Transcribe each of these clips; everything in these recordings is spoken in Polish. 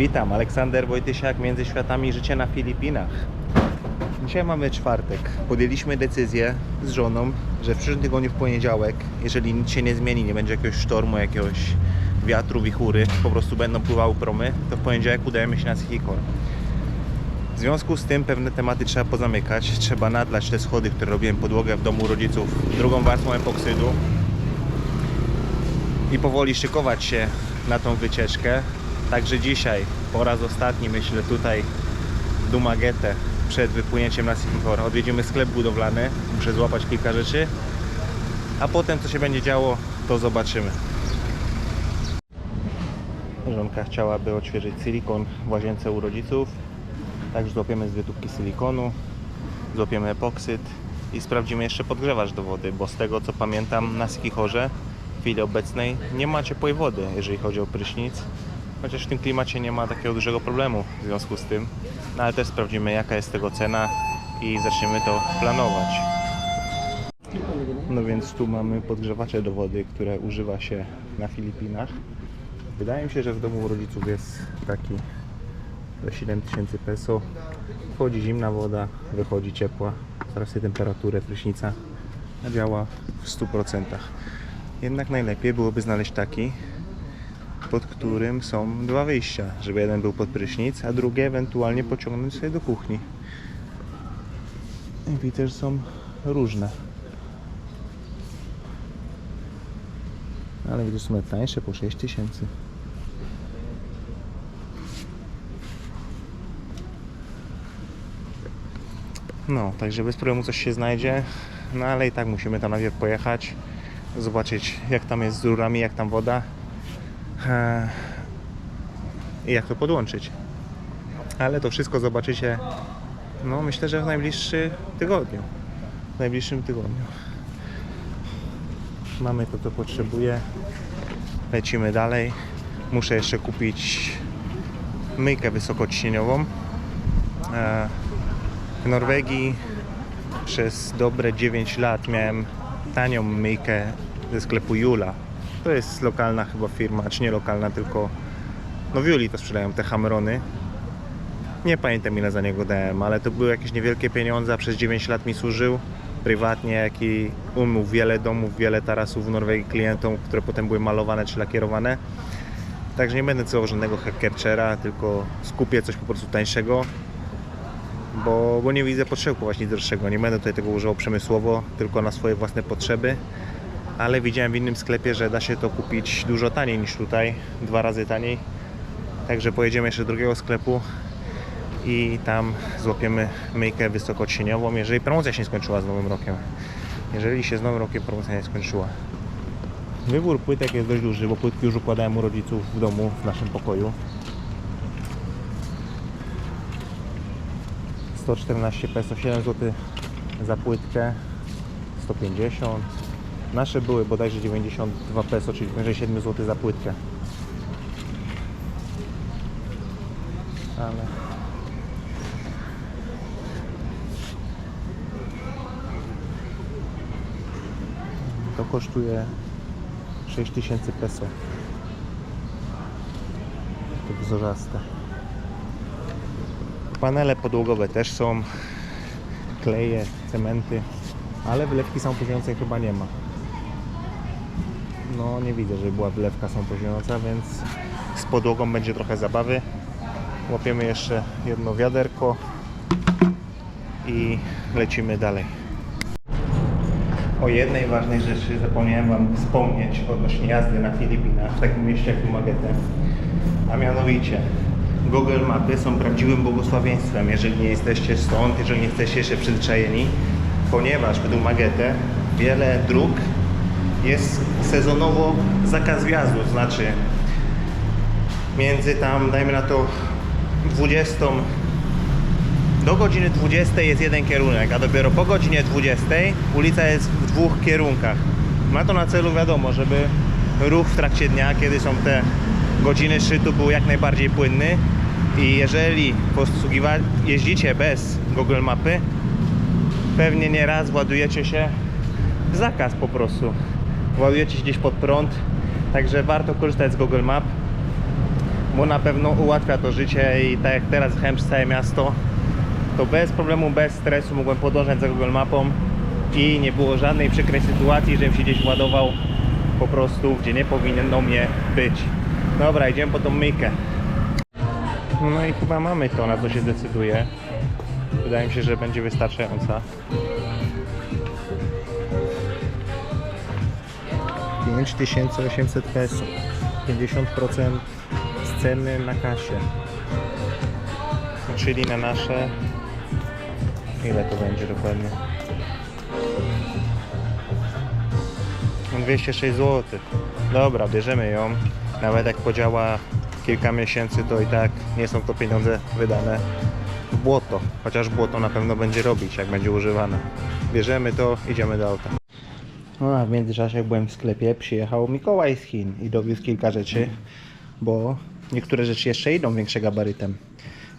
Witam, Aleksander Wojtysiak, Między Światami Życie na Filipinach. Dzisiaj mamy czwartek. Podjęliśmy decyzję z żoną, że w przyszłym tygodniu w poniedziałek, jeżeli nic się nie zmieni, nie będzie jakiegoś sztormu, jakiegoś wiatru, wichury, po prostu będą pływały promy, to w poniedziałek udajemy się na Sikikor. W związku z tym pewne tematy trzeba pozamykać. Trzeba nadlać te schody, które robiłem podłogę w domu rodziców, drugą warstwą epoksydu i powoli szykować się na tą wycieczkę. Także dzisiaj, po raz ostatni, myślę tutaj Dumagetę przed wypłynięciem na Sikihor. Odwiedzimy sklep budowlany, muszę złapać kilka rzeczy, a potem co się będzie działo, to zobaczymy. Żonka chciałaby odświeżyć silikon w łazience u rodziców, także złapiemy z wytupki silikonu, złapiemy epoksyd i sprawdzimy jeszcze podgrzewacz do wody, bo z tego co pamiętam na Sikihorze w chwili obecnej nie ma ciepłej wody, jeżeli chodzi o prysznic. Chociaż w tym klimacie nie ma takiego dużego problemu w związku z tym. No ale też sprawdzimy jaka jest tego cena i zaczniemy to planować. No więc tu mamy podgrzewacze do wody, które używa się na Filipinach. Wydaje mi się, że w domu rodziców jest taki za 7000 peso. Wchodzi zimna woda, wychodzi ciepła. Zaraz sobie temperaturę prysznica działa w 100%. Jednak najlepiej byłoby znaleźć taki, pod którym są dwa wyjścia, żeby jeden był pod prysznic, a drugie ewentualnie pociągnąć sobie do kuchni. I widzę, że są różne. Ale widzę, są tańsze po 6 tysięcy. No, także bez problemu coś się znajdzie. No ale i tak musimy tam najpierw pojechać, zobaczyć jak tam jest z rurami, jak tam woda i jak to podłączyć. Ale to wszystko zobaczycie, no myślę, że w najbliższym tygodniu. W najbliższym tygodniu. Mamy to, co potrzebuję. Lecimy dalej. Muszę jeszcze kupić myjkę wysokociśnieniową. E, w Norwegii przez dobre 9 lat miałem tanią myjkę ze sklepu Jula. To jest lokalna chyba firma, czy nie lokalna, tylko no w Juli to sprzedają te Hamrony. Nie pamiętam ile za niego dałem, ale to były jakieś niewielkie pieniądze, a przez 9 lat mi służył prywatnie, jak i umył wiele domów, wiele tarasów w Norwegii klientom, które potem były malowane czy lakierowane. Także nie będę celował żadnego hackerchera, tylko skupię coś po prostu tańszego, bo, bo nie widzę potrzeby kupować nic droższego. Nie będę tutaj tego używał przemysłowo, tylko na swoje własne potrzeby. Ale widziałem w innym sklepie, że da się to kupić dużo taniej niż tutaj, dwa razy taniej. Także pojedziemy jeszcze do drugiego sklepu i tam złapiemy myjkę wysokocieniową, jeżeli promocja się nie skończyła z Nowym Rokiem. Jeżeli się z Nowym Rokiem promocja nie skończyła. Wybór płytek jest dość duży, bo płytki już układałem u rodziców w domu, w naszym pokoju. 114 peso, 7 zł za płytkę, 150. Nasze były bodajże 92 peso, czyli poniżej 7 zł za płytkę. Ale to kosztuje 6000 peso. To wzorzaste. Panele podłogowe też są, kleje, cementy, ale wylewki samopozionującej chyba nie ma. No nie widzę, żeby była wylewka samopozionująca, więc z podłogą będzie trochę zabawy. Łapiemy jeszcze jedno wiaderko i lecimy dalej. O jednej ważnej rzeczy zapomniałem Wam wspomnieć odnośnie jazdy na Filipinach, w takim mieście jak Dumaguete, a mianowicie Google Mapy są prawdziwym błogosławieństwem, jeżeli nie jesteście stąd, jeżeli nie jesteście jeszcze przyzwyczajeni, ponieważ w Dumaguete wiele dróg jest sezonowo zakaz wjazdu, znaczy między tam, dajmy na to 20 do godziny 20 jest jeden kierunek, a dopiero po godzinie 20 ulica jest w dwóch kierunkach. Ma to na celu, wiadomo, żeby ruch w trakcie dnia, kiedy są te godziny szczytu, był jak najbardziej płynny. I jeżeli jeździcie bez Google Mapy, pewnie nieraz ładujecie się w zakaz po prostu. Ładujecie się gdzieś pod prąd, także warto korzystać z Google Map. bo na pewno ułatwia to życie i tak jak teraz jechałem przez całe miasto, to bez problemu, bez stresu mogłem podążać za Google Mapą i nie było żadnej przykrej sytuacji, żebym się gdzieś władował po prostu, gdzie nie powinno mnie być. Dobra, idziemy po tą myjkę. No i chyba mamy to, na co się decyduje. Wydaje mi się, że będzie wystarczająca. 5800 peso. 50% z ceny na kasie. Czyli na nasze. Ile to będzie dokładnie? No 206 zł. Dobra, bierzemy ją. Nawet jak podziała kilka miesięcy, to i tak nie są to pieniądze wydane w błoto. Chociaż błoto na pewno będzie robić, jak będzie używane. Bierzemy to, idziemy do auta. No a w międzyczasie byłem w sklepie, przyjechał Mikołaj z Chin i dowiózł kilka rzeczy, bo niektóre rzeczy jeszcze idą większe gabarytem.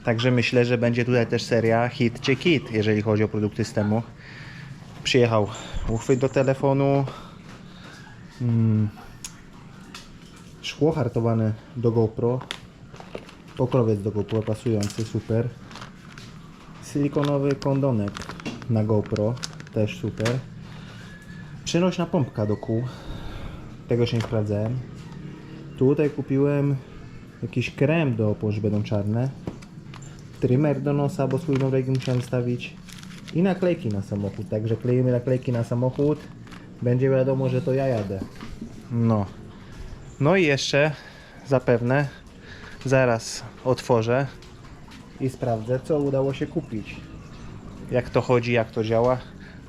Także myślę, że będzie tutaj też seria hit czy kit, jeżeli chodzi o produkty z temu. Przyjechał uchwyt do telefonu, mm, szkło hartowane do GoPro, pokrowiec do GoPro pasujący, super. Silikonowy kondonek na GoPro, też super. Przenośna pompka do kół. Tego się nie sprawdzałem. Tutaj kupiłem jakiś krem do że będą czarne. Trimmer do nosa, bo swój Norwegi musiałem stawić. I naklejki na samochód. Także kleimy naklejki na samochód. Będzie wiadomo, że to ja jadę. No. No i jeszcze zapewne zaraz otworzę i sprawdzę, co udało się kupić. Jak to chodzi, jak to działa.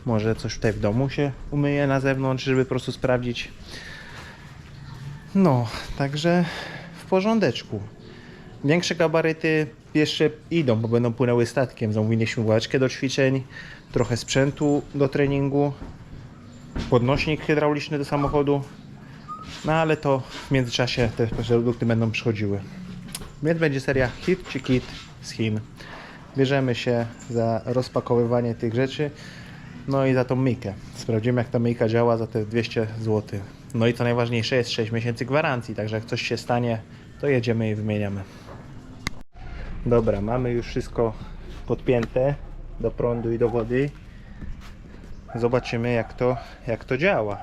Może coś tutaj w domu się umyje na zewnątrz, żeby po prostu sprawdzić. No, także w porządeczku. Większe gabaryty jeszcze idą, bo będą płynęły statkiem. Zamówiliśmy ławeczkę do ćwiczeń, trochę sprzętu do treningu, podnośnik hydrauliczny do samochodu. No ale to w międzyczasie te produkty będą przychodziły. Więc będzie seria hit czy kit z Chin. Bierzemy się za rozpakowywanie tych rzeczy. No i za tą myjkę. Sprawdzimy jak ta myjka działa za te 200 zł. No i co najważniejsze jest 6 miesięcy gwarancji, także jak coś się stanie, to jedziemy i wymieniamy. Dobra, mamy już wszystko podpięte do prądu i do wody. Zobaczymy jak to, jak to działa.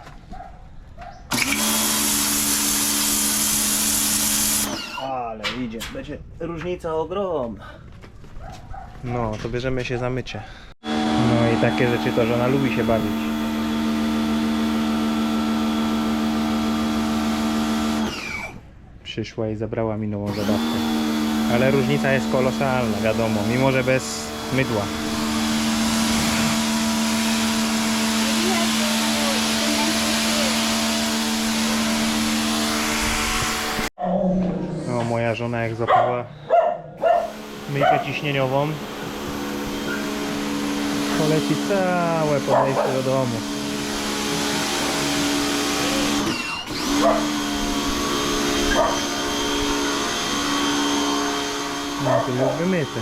Ale idzie, będzie różnica ogromna. No, to bierzemy się za mycie. No i takie rzeczy to żona lubi się bawić. Przyszła i zabrała mi nową zabawkę. Ale różnica jest kolosalna, wiadomo, mimo że bez mydła. No, moja żona jak zapała myjkę ciśnieniową, poleci całe podejście do domu. No to już wymyty.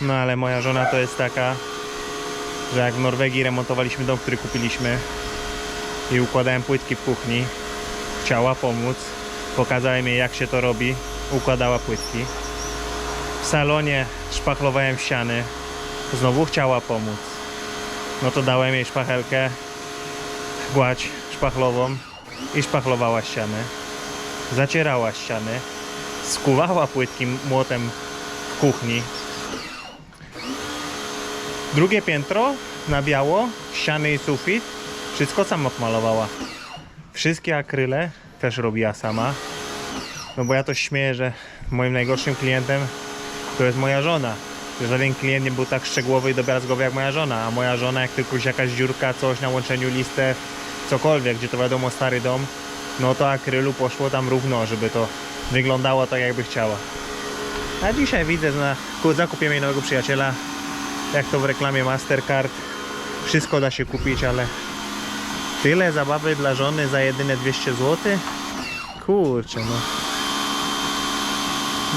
No ale moja żona to jest taka, że jak w Norwegii remontowaliśmy dom, który kupiliśmy i układałem płytki w kuchni, chciała pomóc. Pokazałem jej jak się to robi, układała płytki. W salonie szpachlowałem ściany, znowu chciała pomóc. No to dałem jej szpachelkę, gładź szpachlową i szpachlowała ściany. Zacierała ściany, skuwała płytki młotem w kuchni. Drugie piętro na biało, ściany i sufit, wszystko sama malowała. Wszystkie akryle też robiła sama. No bo ja to śmieję, że moim najgorszym klientem to jest moja żona. Żaden klient nie był tak szczegółowy i drobiazgowy jak moja żona, a moja żona jak tylko jakaś dziurka, coś na łączeniu listew, cokolwiek, gdzie to wiadomo stary dom, no to akrylu poszło tam równo, żeby to wyglądało tak jakby chciała. A dzisiaj widzę na zakupie jej nowego przyjaciela, jak to w reklamie Mastercard, wszystko da się kupić, ale tyle zabawy dla żony za jedyne 200 zł? Kurczę no.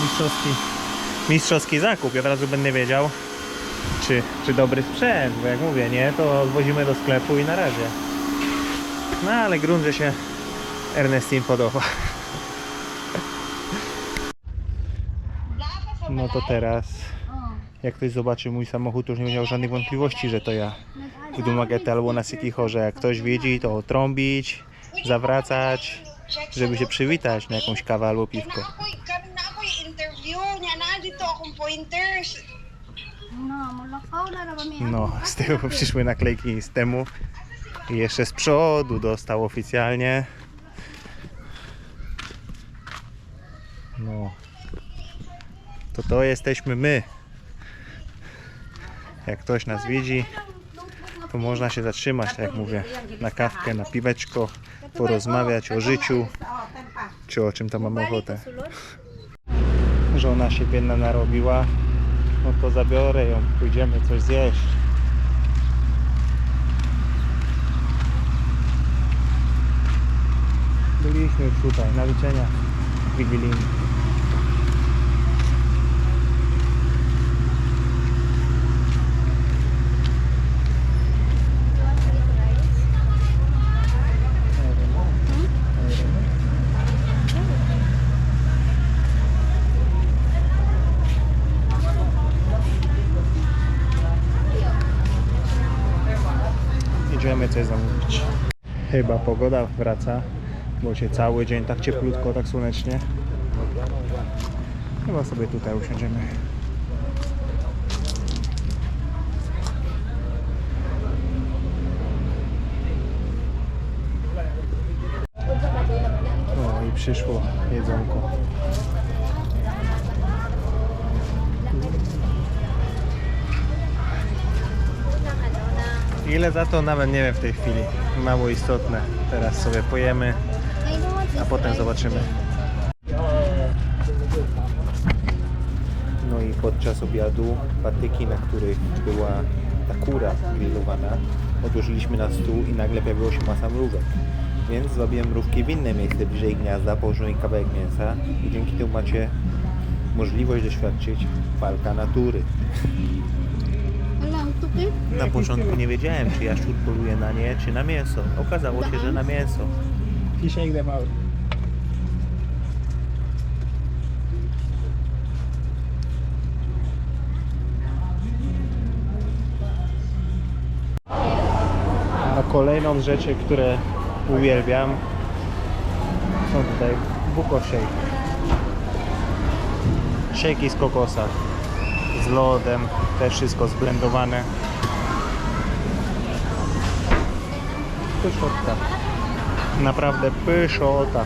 Mistrzowski mistrzowski zakup. Ja teraz będę wiedział, czy, czy dobry sprzęt, bo jak mówię, nie, to odwozimy do sklepu i na razie. No ale grunt, że się Ernestin podoba. No to teraz, jak ktoś zobaczy mój samochód, to już nie będzie miał żadnych wątpliwości, że to ja. W Dumagete albo na City Horze. Jak ktoś widzi, to trąbić, zawracać, żeby się przywitać na jakąś kawę albo piwko. Pointers. No, No, z tyłu przyszły naklejki z temu. I jeszcze z przodu dostał oficjalnie. No. To to jesteśmy my. Jak ktoś nas widzi, to można się zatrzymać, tak jak mówię, na kawkę, na piweczko, porozmawiać o życiu, czy o czym tam mam ochotę. Żona się biedna narobiła, no to zabiorę ją, pójdziemy coś zjeść. Byliśmy już tutaj, na życzeniach wigilijnych. Idziemy coś zamówić. Chyba pogoda wraca, bo się cały dzień tak cieplutko, tak słonecznie. Chyba sobie tutaj usiądziemy. O i przyszło jedzonko. Ile za to nawet nie wiem w tej chwili. Mało istotne. Teraz sobie pojemy, a potem zobaczymy. No i podczas obiadu patyki, na których była ta kura grillowana, odłożyliśmy na stół i nagle pojawiło się masa mrówek. Więc zrobiłem mrówki w inne miejsce bliżej gniazda, położyłem kawałek mięsa i dzięki temu macie możliwość doświadczyć walka natury. Na początku nie wiedziałem, czy jaszczur poluje na nie, czy na mięso. Okazało się, że na mięso. You shake them out. A kolejną rzeczy, które uwielbiam, są tutaj buko shake. Shake'i z kokosa. Z lodem, też wszystko zblendowane. Pyszota. Naprawdę pyszota.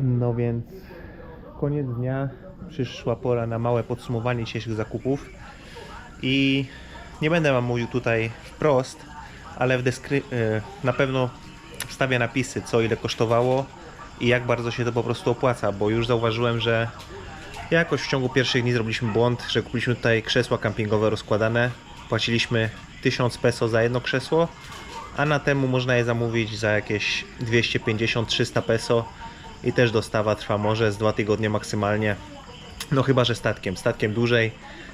No więc koniec dnia. Przyszła pora na małe podsumowanie dzisiejszych zakupów. I nie będę wam mówił tutaj wprost, ale w deskry- e, na pewno wstawię napisy, co ile kosztowało i jak bardzo się to po prostu opłaca, bo już zauważyłem, że jakoś w ciągu pierwszych dni zrobiliśmy błąd, że kupiliśmy tutaj krzesła kampingowe rozkładane. Płaciliśmy 1000 peso za jedno krzesło, a na temu można je zamówić za jakieś 250-300 peso i też dostawa trwa może z dwa tygodnie maksymalnie. No chyba, że statkiem. Statkiem dłużej.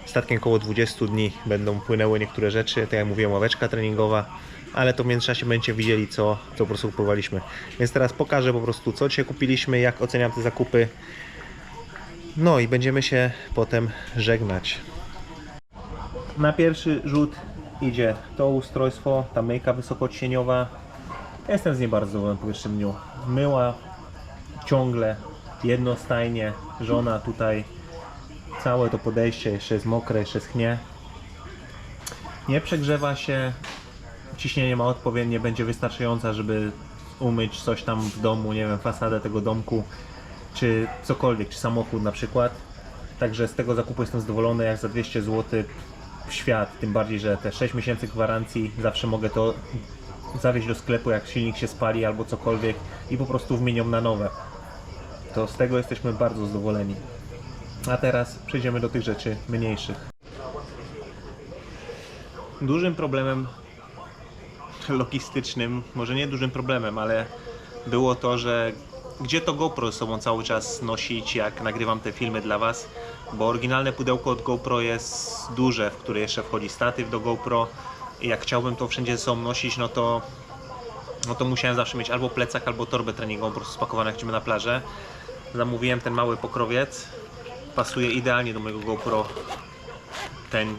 Statkiem około 20 dni będą płynęły niektóre rzeczy. Tak jak mówiłem, ławeczka treningowa. Ale to w międzyczasie będziecie widzieli, co, co po prostu kupowaliśmy. Więc teraz pokażę po prostu, co dzisiaj kupiliśmy, jak oceniam te zakupy. No i będziemy się potem żegnać. Na pierwszy rzut idzie to ustrojstwo, ta myjka wysokocieniowa. Jestem z niej bardzo zadowolony po pierwszym dniu. Myła ciągle, jednostajnie. Żona tutaj całe to podejście jeszcze jest mokre, jeszcze schnie. Nie przegrzewa się, ciśnienie ma odpowiednie, będzie wystarczające, żeby umyć coś tam w domu, nie wiem, fasadę tego domku, czy cokolwiek, czy samochód na przykład. Także z tego zakupu jestem zadowolony, jak za 200 zł w świat, tym bardziej, że te 6 miesięcy gwarancji, zawsze mogę to zawieźć do sklepu, jak silnik się spali albo cokolwiek i po prostu wymienią na nowe. To z tego jesteśmy bardzo zadowoleni. A teraz przejdziemy do tych rzeczy mniejszych. Dużym problemem logistycznym, może nie dużym problemem, ale było to, że gdzie to GoPro ze sobą cały czas nosić, jak nagrywam te filmy dla Was, bo oryginalne pudełko od GoPro jest duże, w które jeszcze wchodzi statyw do GoPro. I jak chciałbym to wszędzie ze sobą nosić, no to no to musiałem zawsze mieć albo plecak, albo torbę treningową po prostu spakowaną jak na plażę. Zamówiłem ten mały pokrowiec. Pasuje idealnie do mojego GoPro. Ten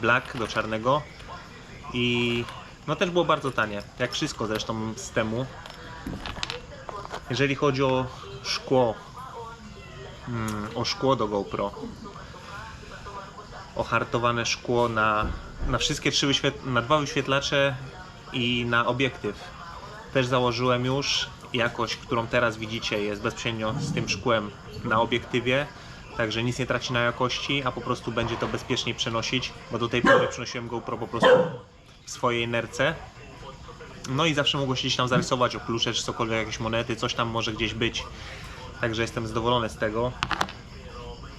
black do czarnego. I no też było bardzo tanie, jak wszystko zresztą z temu. Jeżeli chodzi o szkło, mm, o szkło do GoPro, o hartowane szkło na, na wszystkie trzy na dwa wyświetlacze i na obiektyw. Też założyłem już jakość, którą teraz widzicie jest bezpośrednio z tym szkłem na obiektywie. Także nic nie traci na jakości, a po prostu będzie to bezpieczniej przenosić, bo do tej pory przenosiłem GoPro po prostu w swojej nerce. No i zawsze mogło się gdzieś tam zarysować o klucze czy cokolwiek, jakieś monety, coś tam może gdzieś być. Także jestem zadowolony z tego.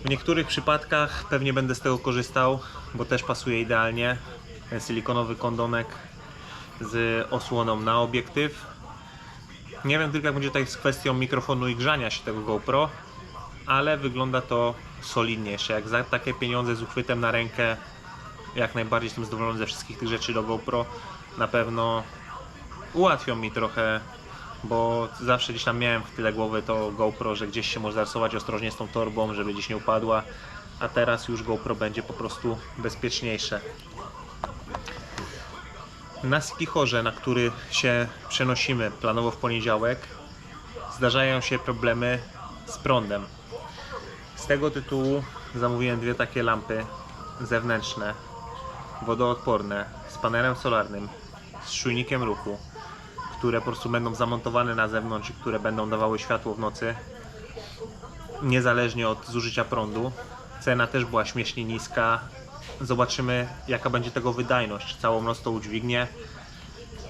W niektórych przypadkach pewnie będę z tego korzystał, bo też pasuje idealnie. Silikonowy kondonek z osłoną na obiektyw. Nie wiem tylko jak będzie tutaj z kwestią mikrofonu i grzania się tego GoPro, ale wygląda to solidnie. Jeszcze jak za takie pieniądze z uchwytem na rękę, jak najbardziej jestem zadowolony ze wszystkich tych rzeczy do GoPro. Na pewno ułatwią mi trochę, bo zawsze gdzieś tam miałem w tyle głowy to GoPro, że gdzieś się może zarysować ostrożnie z tą torbą, żeby gdzieś nie upadła, a teraz już GoPro będzie po prostu bezpieczniejsze. Na skichorze, na który się przenosimy planowo w poniedziałek, zdarzają się problemy z prądem. Z tego tytułu zamówiłem dwie takie lampy zewnętrzne, wodoodporne, z panelem solarnym, z czujnikiem ruchu, które po prostu będą zamontowane na zewnątrz i które będą dawały światło w nocy, niezależnie od zużycia prądu. Cena też była śmiesznie niska. Zobaczymy, jaka będzie tego wydajność. Całą noc to udźwignie,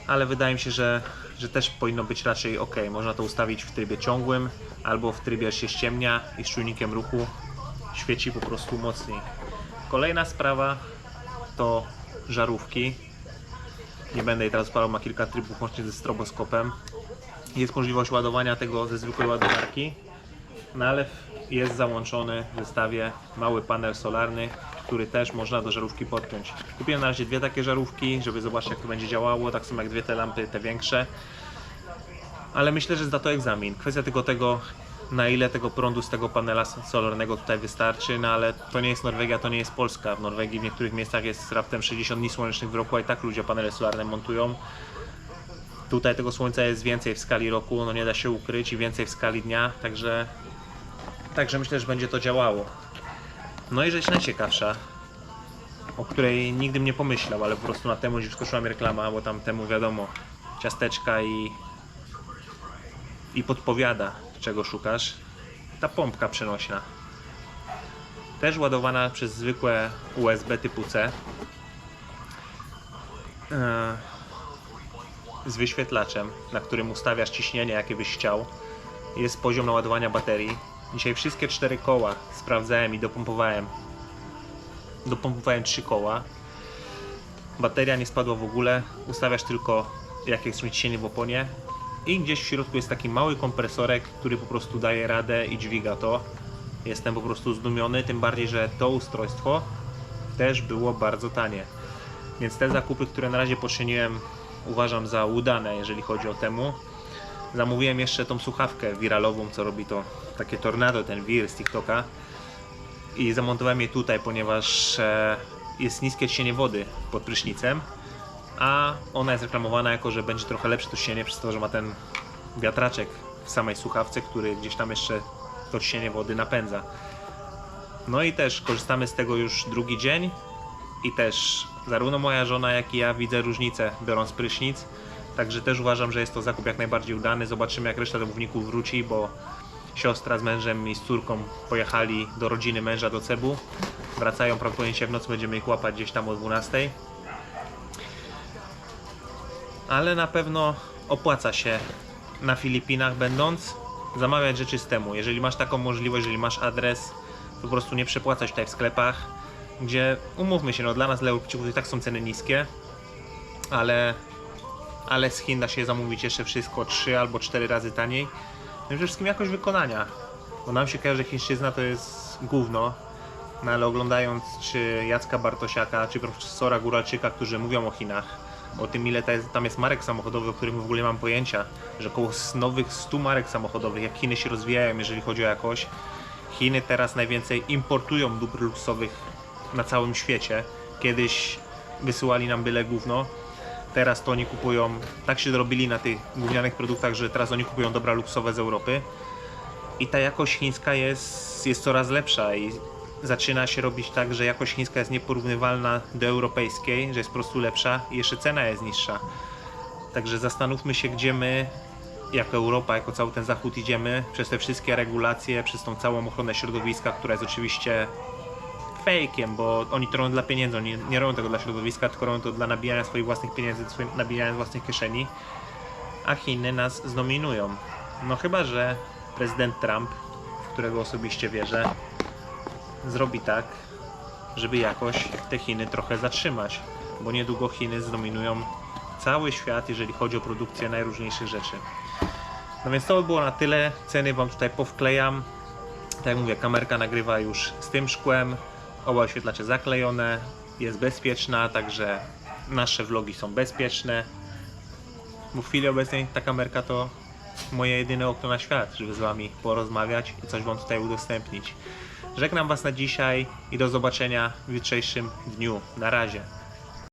ale wydaje mi się, że, że też powinno być raczej ok. Można to ustawić w trybie ciągłym albo w trybie się ściemnia i z czujnikiem ruchu świeci po prostu mocniej. Kolejna sprawa to żarówki. Nie będę jej teraz palał, ma kilka trybów łącznie ze stroboskopem. Jest możliwość ładowania tego ze zwykłej ładowarki. Nalew jest załączony w zestawie mały panel solarny, który też można do żarówki podpiąć. Kupiłem na razie dwie takie żarówki, żeby zobaczyć jak to będzie działało, tak samo jak dwie te lampy, te większe. Ale myślę, że zda to egzamin. Kwestia tylko tego, na ile tego prądu z tego panela solarnego tutaj wystarczy, no ale to nie jest Norwegia, to nie jest Polska. W Norwegii w niektórych miejscach jest raptem 60 dni słonecznych w roku, a i tak ludzie panele solarne montują. Tutaj tego słońca jest więcej w skali roku, no nie da się ukryć i więcej w skali dnia, także, także myślę, że będzie to działało. No i rzecz najciekawsza, o której nigdy nie pomyślał, ale po prostu na temu wskoczyła mi reklama, bo tam temu wiadomo, ciasteczka i, i podpowiada, czego szukasz. Ta pompka przenośna. Też ładowana przez zwykłe USB typu C. Eee, z wyświetlaczem, na którym ustawiasz ciśnienie, jakie byś chciał. Jest poziom naładowania baterii. Dzisiaj wszystkie cztery koła sprawdzałem i dopompowałem. Dopompowałem trzy koła. Bateria nie spadła w ogóle. Ustawiasz tylko jakie jest ciśnienie w oponie. I gdzieś w środku jest taki mały kompresorek, który po prostu daje radę i dźwiga to. Jestem po prostu zdumiony, tym bardziej, że to ustrojstwo też było bardzo tanie. Więc te zakupy, które na razie poczyniłem, uważam za udane, jeżeli chodzi o temu. Zamówiłem jeszcze tą słuchawkę wiralową, co robi to takie tornado, ten wir z TikToka. I zamontowałem je tutaj, ponieważ e, jest niskie ciśnienie wody pod prysznicem. A ona jest reklamowana jako, że będzie trochę lepsze to ciśnienie, przez to, że ma ten wiatraczek w samej słuchawce, który gdzieś tam jeszcze to ciśnienie wody napędza. No i też korzystamy z tego już drugi dzień i też zarówno moja żona, jak i ja widzę różnicę biorąc prysznic. Także też uważam, że jest to zakup jak najbardziej udany. Zobaczymy jak reszta domowników wróci, bo siostra z mężem i z córką pojechali do rodziny męża do Cebu. Wracają prawdopodobnie dzisiaj w nocy, będziemy ich łapać gdzieś tam o 12. Ale na pewno opłaca się na Filipinach będąc zamawiać rzeczy z temu. Jeżeli masz taką możliwość, jeżeli masz adres, to po prostu nie przepłacać tutaj w sklepach, gdzie umówmy się, no dla nas dla Europejczyków i tak są ceny niskie, ale, ale z Chin da się zamówić jeszcze wszystko 3 albo 4 razy taniej. No i przede wszystkim jakość wykonania, bo nam się kojarzy, że chińszczyzna to jest gówno, no ale oglądając czy Jacka Bartosiaka, czy profesora Góralczyka, którzy mówią o Chinach, o tym ile tam jest marek samochodowych, o których w ogóle nie mam pojęcia, że około nowych 100 marek samochodowych, jak Chiny się rozwijają, jeżeli chodzi o jakość. Chiny teraz najwięcej importują dóbr luksusowych na całym świecie. Kiedyś wysyłali nam byle gówno, teraz to oni kupują, tak się dorobili na tych gównianych produktach, że teraz oni kupują dobra luksusowe z Europy i ta jakość chińska jest, jest coraz lepsza i zaczyna się robić tak, że jakość chińska jest nieporównywalna do europejskiej, że jest po prostu lepsza i jeszcze cena jest niższa. Także zastanówmy się, gdzie my, jako Europa, jako cały ten Zachód idziemy, przez te wszystkie regulacje, przez tą całą ochronę środowiska, która jest oczywiście fejkiem, bo oni to robią dla pieniędzy, oni nie robią tego dla środowiska, tylko robią to dla nabijania swoich własnych pieniędzy, nabijania własnych kieszeni, a Chiny nas zdominują. No chyba, że prezydent Trump, w którego osobiście wierzę, zrobi tak, żeby jakoś te Chiny trochę zatrzymać, bo niedługo Chiny zdominują cały świat, jeżeli chodzi o produkcję najróżniejszych rzeczy. No więc to by było na tyle. Ceny Wam tutaj powklejam. Tak jak mówię, kamerka nagrywa już z tym szkłem. Oba oświetlacze zaklejone. Jest bezpieczna, także nasze vlogi są bezpieczne. Bo w chwili obecnej ta kamerka to moje jedyne okno na świat, żeby z Wami porozmawiać i coś Wam tutaj udostępnić. Żegnam Was na dzisiaj i do zobaczenia w jutrzejszym dniu. Na razie.